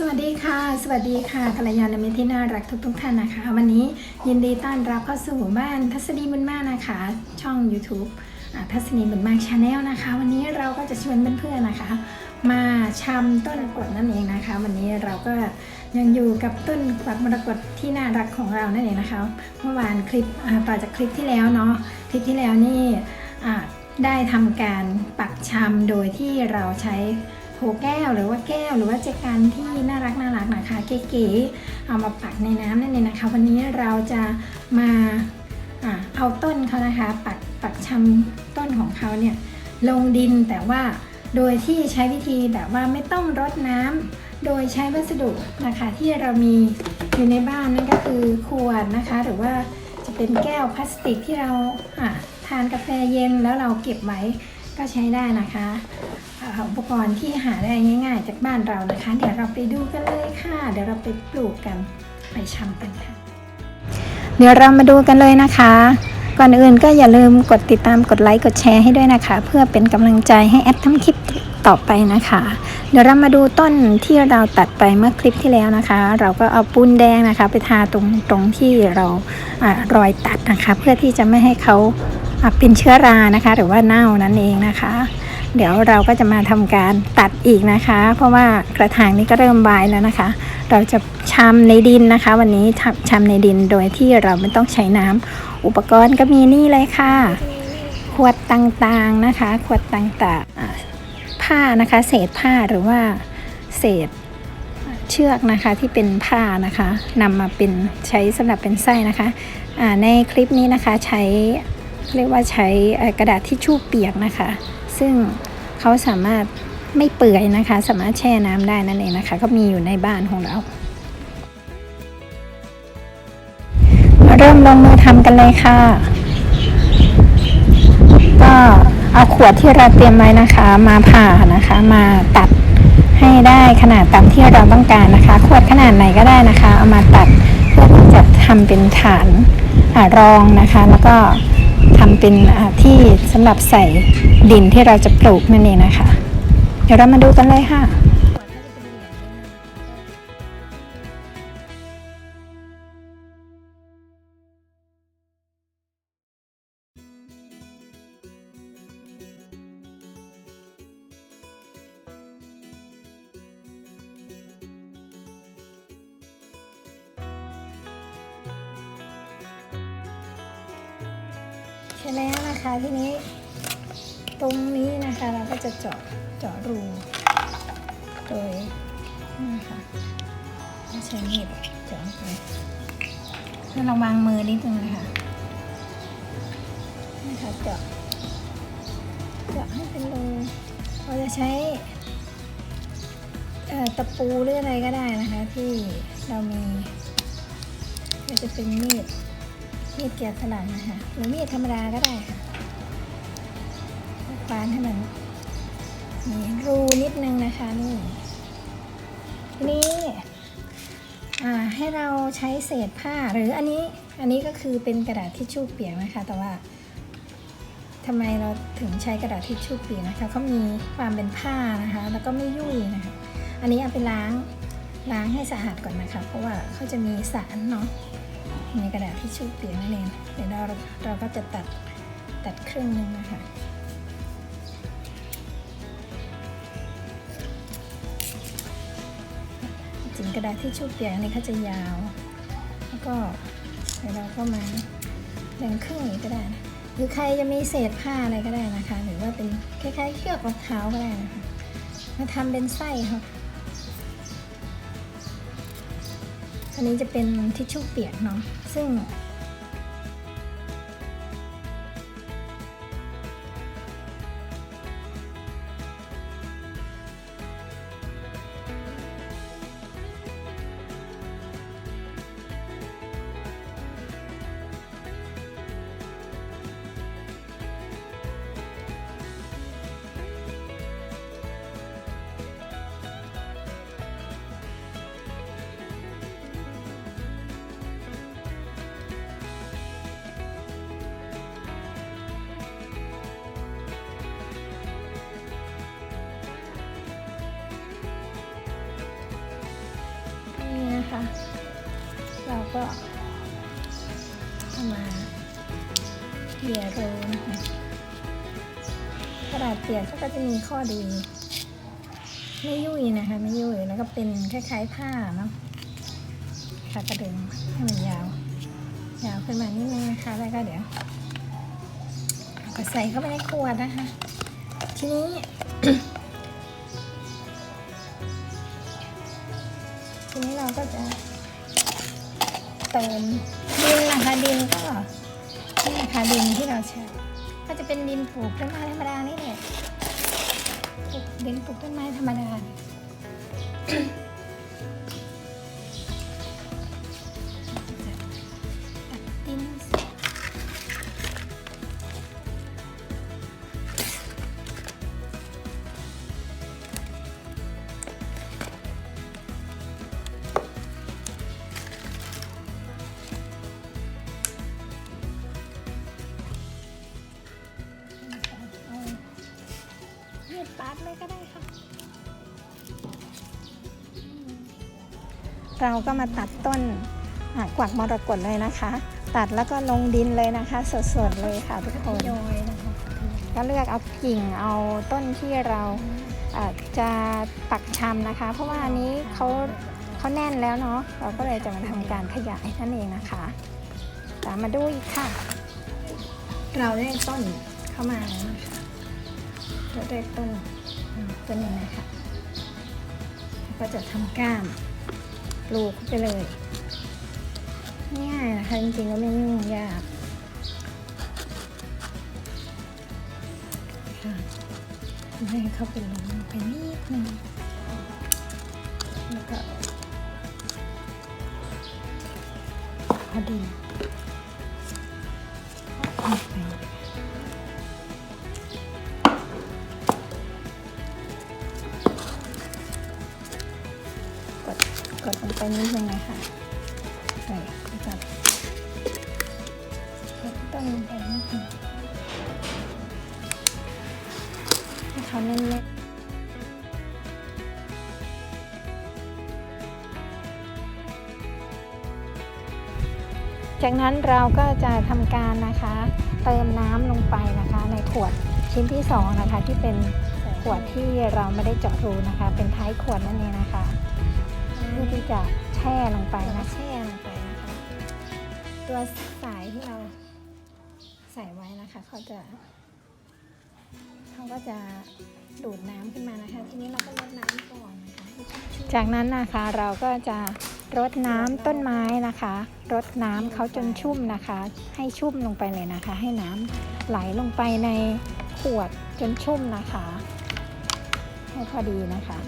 สวัสดีค่ะ สวัสดีค่ะกัลยาณมิตรที่น่ารักทุกทุกๆท่านนะคะ วันนี้ยินดีต้อนรับเข้าสู่บ้านทัศนีบุญมากนะคะ ช่อง YouTube ทัศนีบุญมากชาแนลนะคะ วันนี้เราก็จะชวนเพื่อนๆนะคะ มาชำต้นกดนั่นเองนะคะ วันนี้เราก็ยังอยู่กับต้นกวักมรกตที่น่ารักของเรานั่นเองนะคะ เมื่อวานคลิปต่อจากคลิปที่แล้วเนาะคลิปที่แล้วนี่ได้ทำการปักชำโดยที่เราใช้ โถแก้วหรือว่าแก้วหรือว่าเจกันที่น่ารักน่ารักนะคะ เก๋ๆเอามาปักในน้ำนั่นเองนะคะ วันนี้เราจะมาอ่าเอาต้นเขานะคะ ปักปักชำต้นของเขาเนี่ยลงดินแต่ว่าโดยที่ใช้วิธีแบบว่าไม่ต้องรดน้ำโดยใช้วัสดุนะคะที่เรามีอยู่ในบ้านนั่นก็คือขวดนะคะ หรือว่าจะเป็นแก้วพลาสติกที่เราทานกาแฟเย็นแล้วเราเก็บไว้ก็ใช้ได้นะคะ อ่าอุปกรณ์ที่หาได้ง่ายๆ จากบ้านเรานะคะ เดี๋ยวเราไปดูกันเลยค่ะ เดี๋ยวเราไปปลูกกันไปชำกันค่ะ เดี๋ยวเรามาดูกันเลยนะคะ ก่อนอื่นก็อย่าลืมกดติดตามกดไลค์กดแชร์ให้ด้วยนะคะ เพื่อเป็นกำลังใจให้แอดทำคลิปต่อไปนะคะ เดี๋ยวเรามาดูต้นที่เราตัดไปเมื่อคลิปที่แล้วนะคะ เราก็เอาปูนแดงนะคะ ไปทาตรงตรงที่เราอรอยตัดนะคะ เพื่อที่จะไม่ให้เขาเป็นเชื้อรานะคะ หรือว่าเน่านั่นเองนะคะ เดี๋ยวเราก็จะมาทำการตัดอีกนะคะ เพราะว่ากระถางนี้ก็เริ่มบายแล้วนะคะ เราจะชำในดินนะคะ วันนี้ชำในดินโดยที่เราไม่ต้องใช้น้ำอุปกรณ์ก็มีนี่เลยค่ะ ขวดต่างๆนะคะ ขวดต่างๆผ้านะคะ เศษผ้าหรือว่าเศษเชือกนะคะที่เป็นผ้านะคะนำมาเป็นใช้สำหรับเป็นไส้นะคะในคลิปนี้นะคะใช้เรียกว่าใช้กระดาษทิชชู่เปียกนะคะ ซึ่ง เขาสามารถไม่เปื่อยนะคะ สามารถแช่น้ำได้นั่นเองนะคะ ก็มีอยู่ในบ้านของเรามาเริ่มลงมือทำกันเลยค่ะ ก็เอาขวดที่เราเตรียมไว้นะคะ มาผ่านะคะ มาตัดให้ได้ขนาดตามที่เราต้องการนะคะ ขวดขนาดไหนก็ได้นะคะ เอามาตัดเพื่อที่จะทำเป็นฐานอ่ารองนะคะ แล้วก็ ทำเป็นที่สำหรับใส่ดินที่เราจะปลูกนั่นเองนะคะ เดี๋ยวเรามาดูกันเลยค่ะ ช่แล้วนะคะทีนี้ ตรงนี้นะคะเราก็จะเจาะเจาะรูโดยนี่ค่ะใช้มีดเจาะไปให้ระวังมือนิดนึงนะคะนี่ค่ะเจาะเจาะให้เป็นรูเราจะใช้ตะปูหรืออะไรก็ได้นะคะที่เรามีก็จะเป็นมีด มีดเกียร์สลักนะคะหรือมีดธรรมดาก็ได้ค่ะควานให้มันมีรูนิดนึงนะคะนี่ทีนี้อ่ให้เราใช้เศษผ้าหรืออันนี้อันนี้ก็คือเป็นกระดาษทิชชู่เปียกนะคะ แต่ว่าทำไมเราถึงใช้กระดาษทิชชู่เปียกนะคะเขามีความเป็นผ้านะคะ แล้วก็ไม่ยุ่ยนะคะ อันนี้เอาไปล้างล้างให้สะอาดก่อนนะคะ เพราะว่าเขาจะมีสารเนาะ ในกระดาษที่ชู่เปียกนั่นเองเดี๋ยวเราเราก็จะตัดตัดครึ่งหนึงนะคะจริงกระดาษที่ชู่เปียกอันนี้เขาจะยาว แล้วก็เดี๋ยวเราก็มาแบ่งครึ่งอย่างนี้ก็ได้นะหรือใครจะมีเศษผ้าอะไรก็ได้นะคะ หรือว่าเป็นคล้ายๆเชือกรองเท้าก็ได้นะคะมาทำเป็นไส้ค่ะ อันนี้จะเป็นทิชชู่เปียกเนาะซึ่ง ปียโรนะคะกระดาษเปียกก็จะมีข้อดี ไม่ยุ่ยนะคะ ไม่ยุ่ยแล้วก็เป็นคล้ายๆผ้าเนาะผ้ากระดึงให้มันยาว ยาวขึ้นมานิดนึงนะคะแล้วก็เดี๋ยวก็ใส่เข้าไปในขวดนะคะ ทีนี้ทีนี้เราก็จะเติมดินนะคะดินก็ นี่ค่ะดินที่เราใช้ก็จะเป็นดินปลูกต้นไม้ธรรมดานี่แหละปลูกดินปลูกต้นไม้ธรรมดา เราก็มาตัดต้นกวักมรกตเลยนะคะ ตัดแล้วก็ลงดินเลยนะคะ สดๆเลยค่ะทุกคนก็เลือกเอากิ่งเอาต้นที่เราจะปักชำนะคะ เพราะว่าอันนี้เขาเขาแน่นแล้วเนาะเราก็เลยจะมาทำการขยายนั่นเองนะคะตามมาดูอีกค่ะ เราได้ต้นเข้ามาแล้วนะคะเราได้ต้นต้นนี้นะคะก็จะทำก้าม ปลูกไปเลยง่ายนะคะจริงๆก็ไม่ยุ่งยากค่ะให้เข้าไปลงไปนิดนึงแล้วก็พอดีเอาไป ไปนิดนึงนะคะใส่แล้วก็ลดต้นลงไปนิดนึงให้เขาแน่นๆจากนั้นเราก็จะทำการนะคะเติมน้ำลงไปนะคะ ในขวดชิ้นที่สองนะคะที่เป็นขวดที่เราไม่ได้เจาะรูนะคะ เป็นท้ายขวดนั่นเองนะคะ จะแช่ลงไปนะแช่ลงไปนะคะ ตัวสายที่เราใส่ไว้นะคะเขาจะเขาก็จะดูดน้ำขึ้นมานะคะ ทีนี้เราก็รดน้ำก่อนนะคะให้ชุ่มๆจากนั้นนะคะเราก็จะรดน้ำต้นไม้นะคะ รดน้ำเขาจนชุ่มนะคะ ให้ชุ่มลงไปเลยนะคะ ให้น้ำไหลลงไปในขวดจนชุ่มนะคะ ให้พอดีนะคะ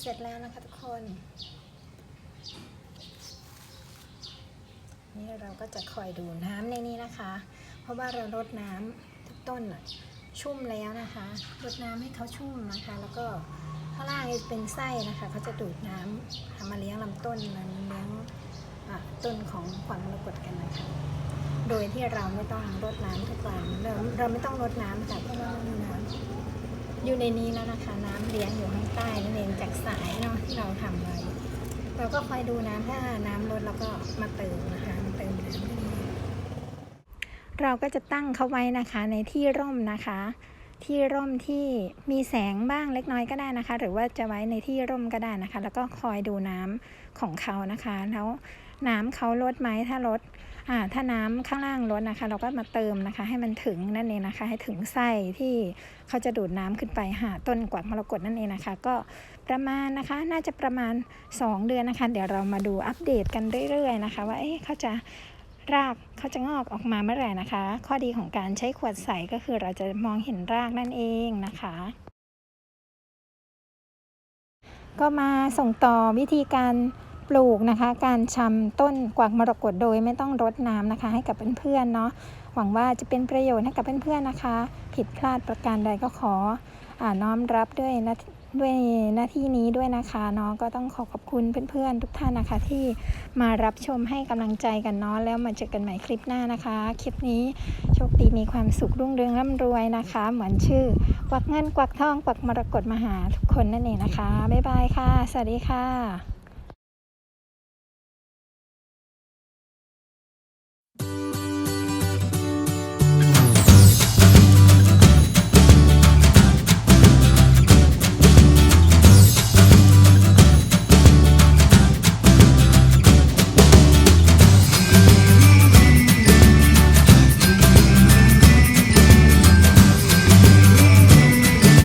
เสร็จแล้วนะคะทุกคน นี่เราก็จะคอยดูน้ำในนี้นะคะ เพราะว่าเรารดน้ำทุกต้นชุ่มแล้วนะคะรดน้ำให้เขาชุ่มนะคะ แล้วก็ข้างล่างเป็นไส้นะคะเขาจะดูดน้ำทำมาเลี้ยงลำต้นมันเลี้ยงต้นของขวัญมรกตกันนะคะ โดยที่เราไม่ต้องรดน้ำทุกวันเราเราไม่ต้องรดน้ำค่ะเพราะว่ามีน้ำ อยู่ในนี้แล้วนะคะ น้ำเลี้ยงอยู่ข้างใต้นั่นเองจากสายเนาะที่เราทำไว้ เราก็คอยดูน้ำถ้าน้ำลดเราก็มาเติมนะคะมาเติมน้ำให้ดีเราก็จะตั้งเขาไว้นะคะในที่ร่มนะคะ ที่ร่มที่มีแสงบ้างเล็กน้อยก็ได้นะคะ หรือว่าจะไว้ในที่ร่มก็ได้นะคะ แล้วก็คอยดูน้ำของเขานะคะ แล้วน้ำเขาลดไหมถ้าลดอ่าถ้าน้ำข้างล่างลดนะคะ เราก็มาเติมนะคะ ให้มันถึงนั่นเองนะคะ ให้ถึงไส้ที่เขาจะดูดน้ำขึ้นไปหาต้นกวักมรกตนั่นเองนะคะ ก็ประมาณนะคะน่าจะประมาณ 2 เดือนนะคะ เดี๋ยวเรามาดูอัปเดตกันเรื่อยๆนะคะ ว่าเอ๊ะเขาจะ รากเขาจะงอกออกมาเมื่อไหร่นะคะ ข้อดีของการใช้ขวดใสก็คือเราจะมองเห็นรากนั่นเองนะคะ ก็มาส่งต่อวิธีการปลูกนะคะ การชำต้นกวักมรกตโดยไม่ต้องรดน้ำนะคะ ให้กับเพื่อนๆเนาะหวังว่าจะเป็นประโยชน์ให้กับเพื่อนๆนะคะ ผิดพลาดประการใดก็ขออน้อมรับด้วยนะ ด้วยหน้าที่นี้ด้วยนะคะเนาะก็ต้องขอขอบคุณเพื่อนๆ ทุกท่านนะคะ ที่มารับชมให้กำลังใจกันเนาะแล้วมาเจอกันใหม่คลิปหน้านะคะ คลิปนี้โชคดีมีความสุขรุ่งเรืองร่ำรวยนะคะ เหมือนชื่อ กวักเงินกวักทองกวักมรกตมหาทุกคนนั่นเองนะคะบ๊ายบายค่ะ สวัสดีค่ะ